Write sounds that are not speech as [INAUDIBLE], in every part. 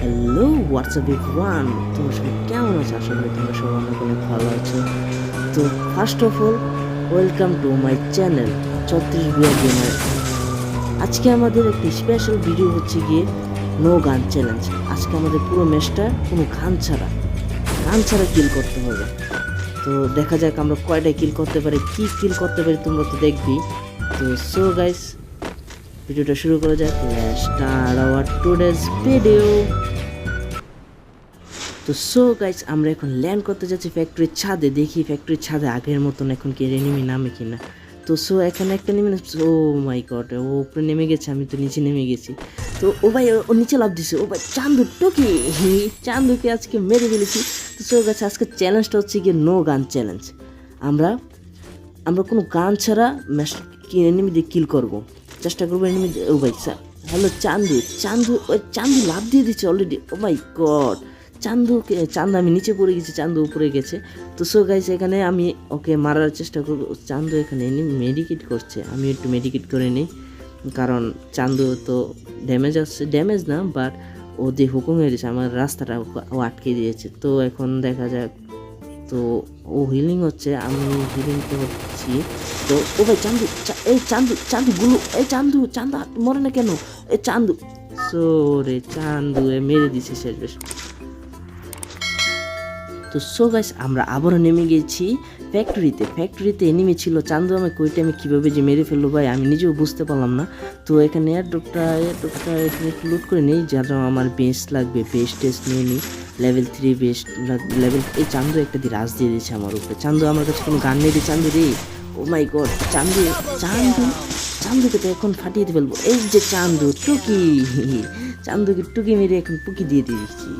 Hello WhatsApp one তোমরা সবাই কেমন আছো? আশা করি তোমরা সবাই অনেক অনেক ভালো আছো। তো first of all welcome to my channel ছত্রিশ বিয়ার গেমার আজকে আমাদের একটি স্পেশাল ভিডিও হচ্ছে গিয়ে নো গান চ্যালেঞ্জ আজকে আমাদের পুরো ম্যাচটা কোনো গান ছাড়া গান ছাড়া কিল করতে হবে। তো দেখা যাক আমরা কয়টা কিল করতে পারি, কি কিল করতে পারি তোমরা তো দেখবি তো সো গাইস ভিডিওটা শুরু করা যাক। স্টার্ট আওয়ার টুডেজ ভিডিও তো সো গাইস আমরা এখন ল্যান্ড করতে যাচ্ছি ফ্যাক্টরির ছাদে। দেখি ফ্যাক্টরির ছাদে আগের মতন এখন কি এনিমি নামে কিনা। তো সো এখানে একটা নেমে ও মাই গড ও উপরে নেমে গেছে, আমি তো নিচে নেমে গেছি। তো, ও ভাই, ও- নিচে লাভ দিছে। ও ভাই, চান্দু টুকি। [LAUGHS] চান্দুকে আজকে মেরে ফেলেছি। তো সো গাছ আজকে চ্যালেঞ্জটা হচ্ছে গিয়ে নো গান চ্যালেঞ্জ আমরা আমরা কোনো গান ছাড়া ম্যাচ এনিমি দিয়ে কিল করব। চেষ্টা করব এনিমি ও ভাই, স্যার, হ্যালো, চান্দু চান্দু ওই চান্দু লাভ দিয়ে দিচ্ছে অলরেডি ও মাই গড, চান্দুকে, চান্দু, আমি নিচে পড়ে গেছি, চান্দু উপরে গেছে। তো সো গাইস এখানে আমি, ওকে মারার চেষ্টা করব। চান্দু এখানে এনিমি মেডিকেট করছে। আমি একটু মেডিকেট করে নিই, কারণ চান্দু তো ড্যামেজ আসছে ড্যামেজ না বাট ও যে হুকুম হয়ে গেছে, আমার রাস্তাটা ও আটকে দিয়েছে। তো এখন দেখা যাক তো ও হিলিং হচ্ছে, আমি হিলিং করছি তো ও ভাই চান্দু এই চান্দু চান্দু, গুলু, এই চান্দু, চান্দা মরে না কেন? এই চান্দু। সো রে চান্দু এ মেরে দিছে শেষ বেশ তো সো গাইস আমরা আবারও নেমে গেছি। ফ্যাক্টরিতে ফ্যাক্টরিতে এনিমি ছিল চান্দু আমি কই টাইমে কীভাবে যে মেরে ফেলল ভাই, আমি নিজেও বুঝতে পারলাম না। তো এখানে এয়ারড্রপটা এয়ারড্রপটা এখানে লুট করে নিই, যার আমার বেস্ট লাগবে বেস্ট টেস্ট নিয়ে নিই লেভেল থ্রি বেস্ট লেভেল এই চান্দু একটা দিয়ে রাজ দিয়ে দিয়েছে আমার উপরে। চান্দু আমার কাছে কোনো গান নেই রে, চান্দু রে। ও মাই গড চান্দু চান্দু, চান্দুকে তো এখন ফাটিয়ে দিয়ে ফেলব। এই যে চান্দু, টুকি। চান্দুকে টুকি মেরে এখন পুকি দিয়ে দিয়েছি।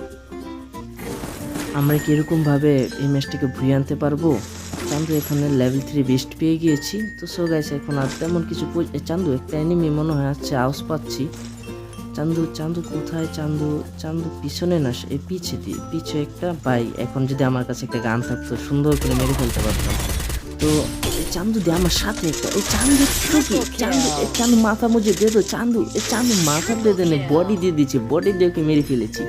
আমরা কি এরকমভাবে এই ম্যাচটাকে ভুয়ে আনতে পারব? চান্দু এখানে লেভেল থ্রি বেস্ট পেয়ে গিয়েছি। তো সো গাইস এখন আর তেমন কিছু চান্দু, একটা এনিমি মনে হয় আছে আউস পাচ্ছি। চান্দু চান্দু কোথায়? চান্দু চান্দু পিছনে না এই পিছে দিয়ে পিছে একটা বাই এখন যদি আমার কাছে একটা গান থাকতো, সুন্দর করে মেরে ফেলতে পারতাম। তো চান্দু দিয়ে আমার সাথে একটা এই চান্দু টুকি চান্দু চান্দু মাথা মুজে দিয়ে দো চান্দু এই চান্দু মাথা বেঁধে নেই বডি দিয়ে দিচ্ছে বডি দিয়ে ওকে মেরে ফেলেছি।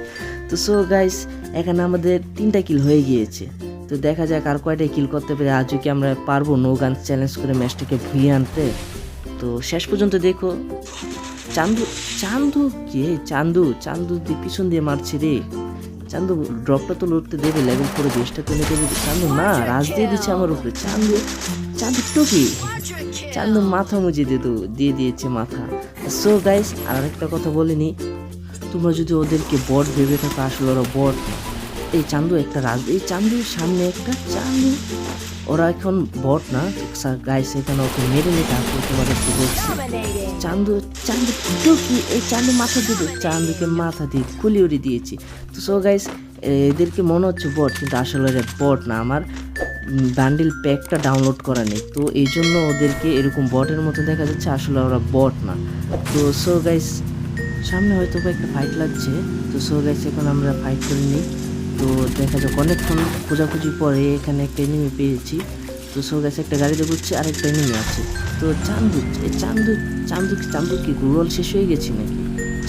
তো সো গাইস এখানে আমাদের তিনটা কিল হয়ে গিয়েছে। তো দেখা যাক আর কয়টা কিল করতে পারে আজও কি আমরা পারব নো গান চ্যালেঞ্জ করে ম্যাচটাকে ভুইয়ে আনতে। তো শেষ পর্যন্ত দেখো, চান্দু চান্দু কে? চান্দু চান্দু দিয়ে পিছন দিয়ে মারছে রে। চান্দু ড্রপটা তো লড়তে দেবে লেভেল করে বেশটা তো নিতে দেবে। চান্দু না, রাজ দিয়ে দিচ্ছে আমার উপরে। চান্দু চান্দু তো কি? চান্দু মাথা মুজে দিয়ে দিয়ে দিয়েছে মাথা। সো গাইস আর একটা কথা বলিনি তোমরা যদি ওদেরকে বট ভেবে থাকো, আসলে ওরা বট এই চান্দু একটা রাজ এই চান্দুর সামনে একটা চান্দু। ওরা এখন বট না গাইস এখানে ওকে মেরে নিতে আসলে তোমাদেরকে বলছি। চান্দু চান্দু টুকি এই চান্দু মাথা দিয়ে দে। চান্দুকে মাথা দিয়ে খুলি উড়িয়ে দিয়েছি। তো সো গাইস এদেরকে মনে হচ্ছে বট কিন্তু আসলে বট না। আমার বান্ডিল প্যাকটা ডাউনলোড করা নেই। তো এই জন্য ওদেরকে এরকম বটের মতো দেখা যাচ্ছে, আসলে ওরা বট না। তো সো গাইস সামনে হয়তো একটা ফাইট লাগছে। তো সো গাইস এখন আমরা ফাইট করে নিই। তো দেখা যাক, অনেকক্ষণ খোঁজাখুঁজি পরে এখানে একটা এনিমি পেয়েছি। তো সো গাইস একটা গাড়িতে ঘুরছে আর একটা এনিমি আছে। তো চান্দু এই চান্দু চান্দু চান্দু কি গুগল শেষ হয়ে গেছি নাকি?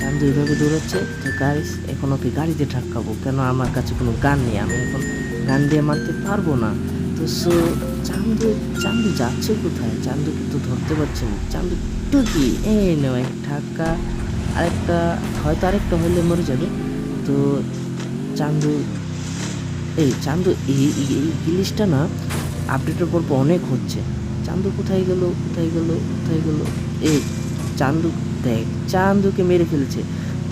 চান্দু এভাবে দৌড়াচ্ছে। তো গাড়ি এখন ওকে গাড়িতে ঠাক্কাবো কেন আমার কাছে কোনো গান নেই? আমি এখন গান দিয়ে মারতে পারব না। তো সো চান্দু চান্দু যাচ্ছে কোথায়? চান্দু কিন্তু ধরতে পারছে না। চান্দু টুকি নেও এক ঠাক্কা আরেকটা, হয়তো আরেকটা হলে মরে যাবে। তো চান্দু, এই চান্দু, এই, এই- জিনিসটা না আপডেটের পর অনেক হচ্ছে। চান্দু কোথায় গেল কোথায় গেল কোথায় গেল? এই চান্দু, দেখ, চান্দুকে মেরে ফেলেছে।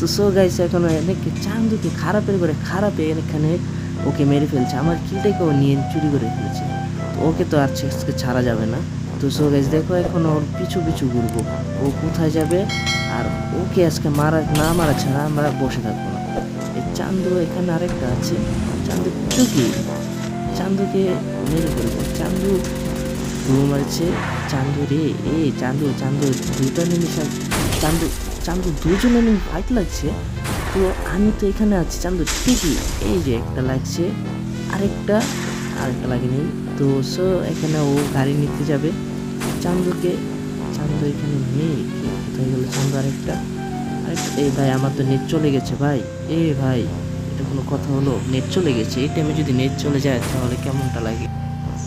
তো সো গাইস এখন অনেকে চান্দুকে খারাপের করে খারাপে এখানে ওকে মেরে ফেলছে। আমার কিলটাকে ও নিয়ে চুরি করে ফেলেছে। তো ওকে তো আর ছাড়া যাবে না। তো সো গাইস দেখো এখন ওর পিছু পিছু ঘুরবো। ও কোথায় যাবে? আর ওকে আজকে মারা, না মারা ছাড়া আমরা বসে থাকব না। এই চান্দু এখানে আরেকটা আছে। চান্দু টুকি চান্দুকে মেরে ফেলব। চান্দু গুরু মারছে। চান্দু রে, এ চান্দু চান্দু দুটো নিমিশা চান্দু চান্দু দুজনে নিয়ে ফাইট লাগছে। তো আমি তো এখানে আছি। চান্দু ঠিকই, এই যে একটা লাগছে। আরেকটা আরেকটা লাগেনি। তো সো এখানে ও গাড়ি নিতে যাবে। চান্দুকে, চান্দু এখানে নেই কোথায় গেল চান্দু আরেকটা? আরে এই ভাই, আমার তো নেট চলে গেছে ভাই, এ ভাই, এটা কোনো কথা হলো? নেট চলে গেছে, এই টাইমে যদি নেট চলে যায়, তাহলে কেমনটা লাগে?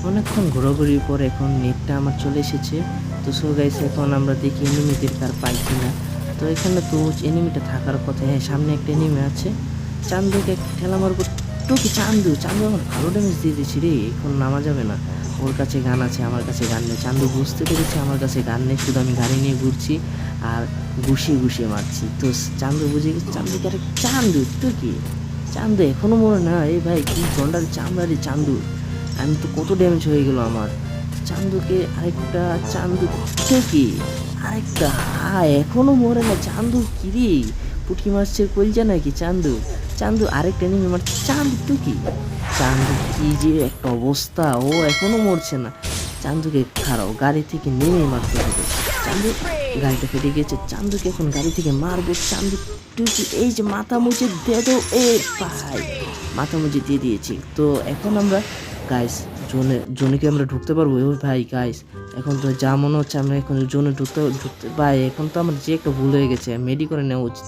অনেকক্ষণ ঘোরাঘুরির পর এখন নেটটা আমার চলে এসেছে। তো সো গাইস এখন আমরা দেখি এনিমিদের কার পাই কিনা। তো এখানে তো এনিমিটা থাকার কথা হ্যাঁ সামনে একটা এনিমি আছে। চান্দুকে ঠেলা মারবো টুকি চান্দু? চান্দু আমার ভালো ড্যামেজ দিয়ে দিয়েছি রে, এখন নামা যাবে না। ওর কাছে গান আছে, আমার কাছে গান নেই। চান্দু বুঝতে পেরেছে আমার কাছে গান নেই, শুধু আমি গাড়ি নিয়ে ঘুরছি আর গুছিয়ে গুছিয়ে মারছি। তো চান্দু বুঝে গেছে চান্দুকে আরে চান্দু টুকি চান্দু এখনও মনে না, এই ভাই কি গন্ডার চামড়া রে চান্দু। আমি তো কত ড্যামেজ হয়ে গেল আমার। চান্দুকে আরেকটা, চান্দু কি? আরেকটা হা এখনও মরে না, চান্দু কি রে? পুটকি মাছের কলজা নাকি চান্দু? চান্দু আরেকটা নেমে মারছে, চান্দু তো কি? চান্দু, কি যে একটা অবস্থা। ও এখনও মরছে না। চান্দুকে খারাও গাড়ি থেকে নেমে মারতে হবে। চান্দু গাড়িটা ফেটে গেছে। চান্দুকে এখন গাড়ি থেকে মারবো। চান্দু টুকি এই যে মাথা মুছে দে দো এ ভাই মাথা মুছে দিয়ে দিয়েছি। তো এখন আমরা গাইস জোনে জোনে কি আমরা ঢুকতে পারব? ও ভাই গাইস এখন তো যা মনে হচ্ছে, আমরা এখন জোনে ঢুকতে ঢুকতে ভাই, এখন তো আমার যে একটা ভুল হয়ে গেছে মেডি করে নেওয়া উচিত।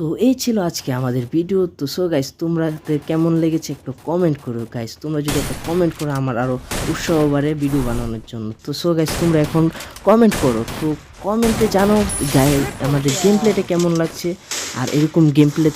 তো এই ছিল আজকে আমাদের ভিডিও। তো সো গাইস তোমরা কেমন লেগেছে একটু কমেন্ট করো গাইস তোমরা যদি একটা কমেন্ট করো, আমার আরও উৎসাহ বাড়ে ভিডিও বানানোর জন্য। তো সো গাইস তোমরা এখন কমেন্ট করো। তো কমেন্টে জানো গায়ে আমাদের গেম প্লেটা কেমন লাগছে? আর এরকম গেম প্লে